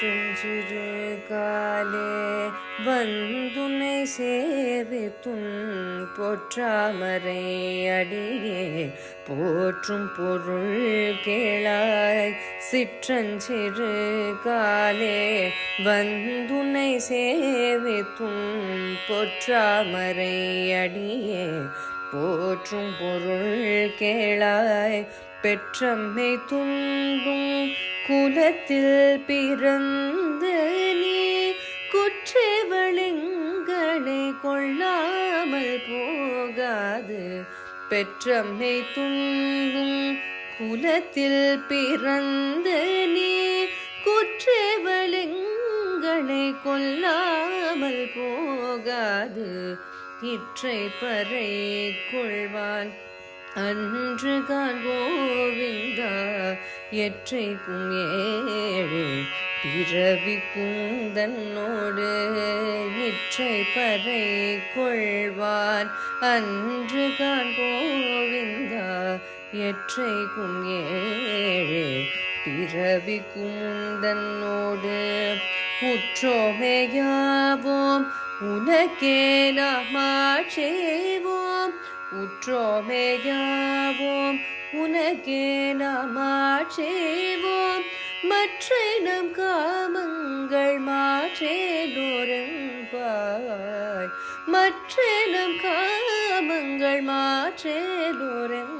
செஞ்சிரு காலே வந்துனை சேவித்துன் போற்றாமரை அடியே போற்றும் பொருள் கேளாய் சிற்றஞ்சிறு காலே வந்துனை சேவித்துன் பொற்றாமரை அடியே போற்றும் பொருள் கேளாய் பெற்றம்மை துன்பும் குலத்தில் பிறந்த நீ குற்றவளிங்களை கொள்ளாமல் போகாது. பெற்றம்மை துன்பும் குலத்தில் பிறந்த நீ குற்றவளிங்களை கொல்லாமல் போகாது. இற்றை பறை கொள்வான் அன்று கான் கோவிந்தா எற்றைக்கும் ஏழு பிறவி கூந்தன்னோடு இற்றை பறை கொள்வான். அன்று கான் கோவிந்தா எற்றைக்கும் ஏழு பிறவி கூந்தன்னோடு உற்றோமையாவோம் உனக்கே நாம் செய்வோம் உற்றோமேயாவோம் உனக்கே நாமாட்சேவோம் மற்ற நம் காமங்கள் மாற்றேலோரெம்பாய் மற்ற நம் காமங்கள் மாற்றேலோரெம்பாவாய்